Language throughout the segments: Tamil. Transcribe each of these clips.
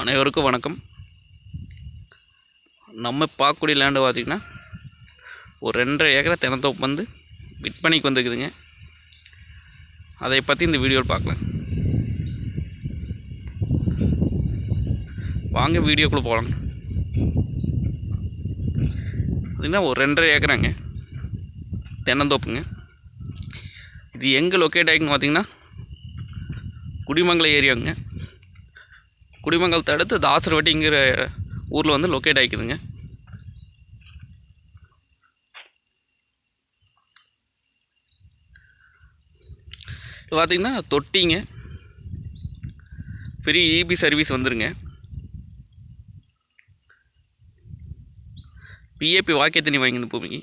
அனைவருக்கும் வணக்கம். நம்ம பார்க்கக்கூடிய லேண்டு பார்த்திங்கன்னா ஒரு ரெண்டரை ஏக்கரை தினத்தோப்பு வந்து விற்பனைக்கு வந்துக்குதுங்க அதை பற்றி இந்த வீடியோவில் பார்க்கலாம். வாங்க வீடியோக்குள்ளே போகலாம். பார்த்திங்கன்னா ஒரு ரெண்டரை ஏக்கராங்க தென்னந்தோப்புங்க. இது எங்கே லொக்கேட் ஆகிக்குன்னு பார்த்திங்கன்னா குடிமங்கலம் ஏரியாங்க. குடிமங்கலத்தை அடுத்து தாசர்வட்டிங்கிற ஊரில் வந்து லொக்கேட் ஆகிக்குதுங்க இது பார்த்திங்கன்னா தொட்டிங்க. ஃப்ரீ இபி சர்வீஸ் வந்துருங்க. பிஏபி வாக்கிய தண்ணி வாங்கிந்த பூமிக்கு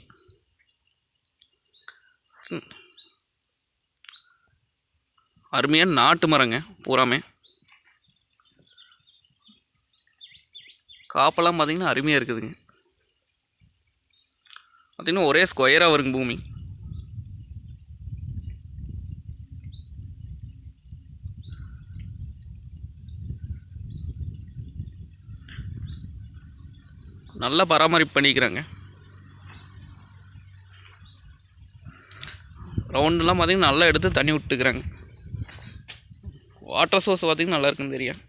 அருமையான நாட்டு மரங்க பூராமே. காப்பெல்லாம் பார்த்திங்கன்னா அருமையாக இருக்குதுங்க. பார்த்திங்கன்னா ஒரே ஸ்கொயராக வருங்க பூமி. நல்லா பராமரிப்பு பண்ணிக்கிறாங்க. ரவுண்டெல்லாம் பார்த்திங்கன்னா நல்லா எடுத்து தண்ணி விட்டுக்கிறாங்க. வாட்டர் சோர்ஸ் பார்த்திங்கன்னா நல்லா இருக்குன்னு தெரியும்.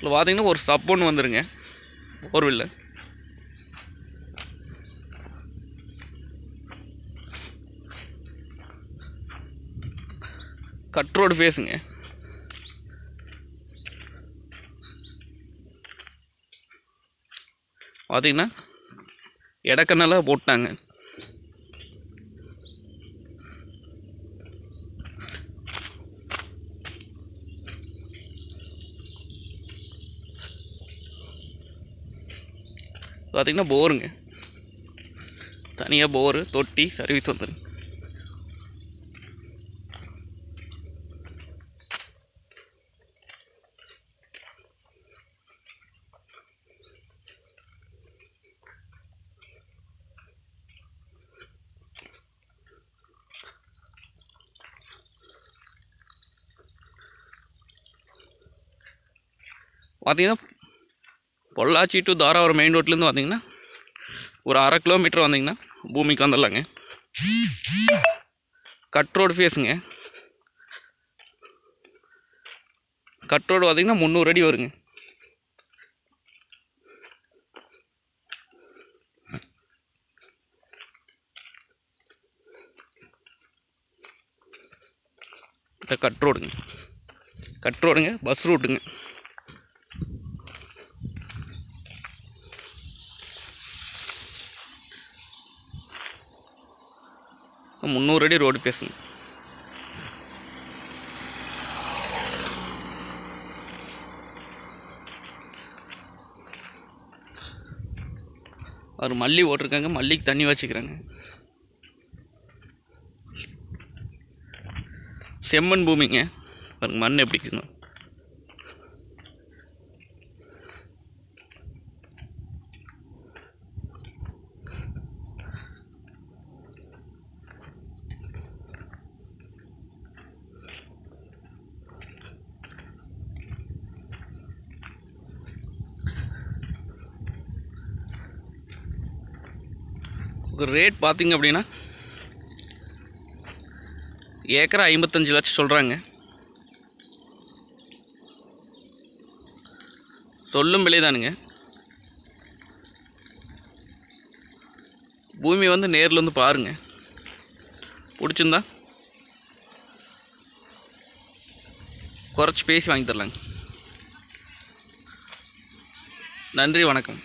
இதில் பார்த்தீங்கன்னா ஒரு சப் ஒன்று வந்துருங்க. போர்வில்ல கட் ரோடு ஃபேஸுங்க பார்த்தீங்கன்னா இடக்கண்ணெல்லாம் போட்டாங்க. பார்த்திங்கன்னா போருங்க. தனியாக போரு தொட்டி சர்வீஸ் வந்துடுங்க பார்த்தீங்கன்னா பொள்ளாச்சி டு தாராபுரம் மெயின் ரோட்லேருந்து வந்தீங்கன்னா ஒரு அரை கிலோமீட்டர் வந்தீங்கன்னா பூமிக்கு வந்துடலாங்க. கட் ரோடு ஃபேஸுங்க கட் ரோடு பார்த்தீங்கன்னா முந்நூறு அடி வருங்க. இந்த கட் ரோடுங்க கட் ரோடுங்க பஸ் ரூட்டுங்க முந்நூறு அடி ரோடு பேசுங்க. அவர் மல்லி ஓட்டிருக்காங்க மல்லிக்கு தண்ணி வச்சுக்கிறாங்க. செம்மண் பூமிங்க. பாருங்க மண் எப்படிக்குங்க இதுக்கு ரேட் பார்த்திங்க அப்படின்னா ஏக்கரை ஐம்பத்தஞ்சு லட்சம் சொல்கிறாங்க சொல்லும் விலை தானுங்க. பூமி வந்து நேரில் வந்து பாருங்கள் பிடிச்சிருந்தா குறைச்சி பேசி வாங்கி தரலாங்க. நன்றி வணக்கம்.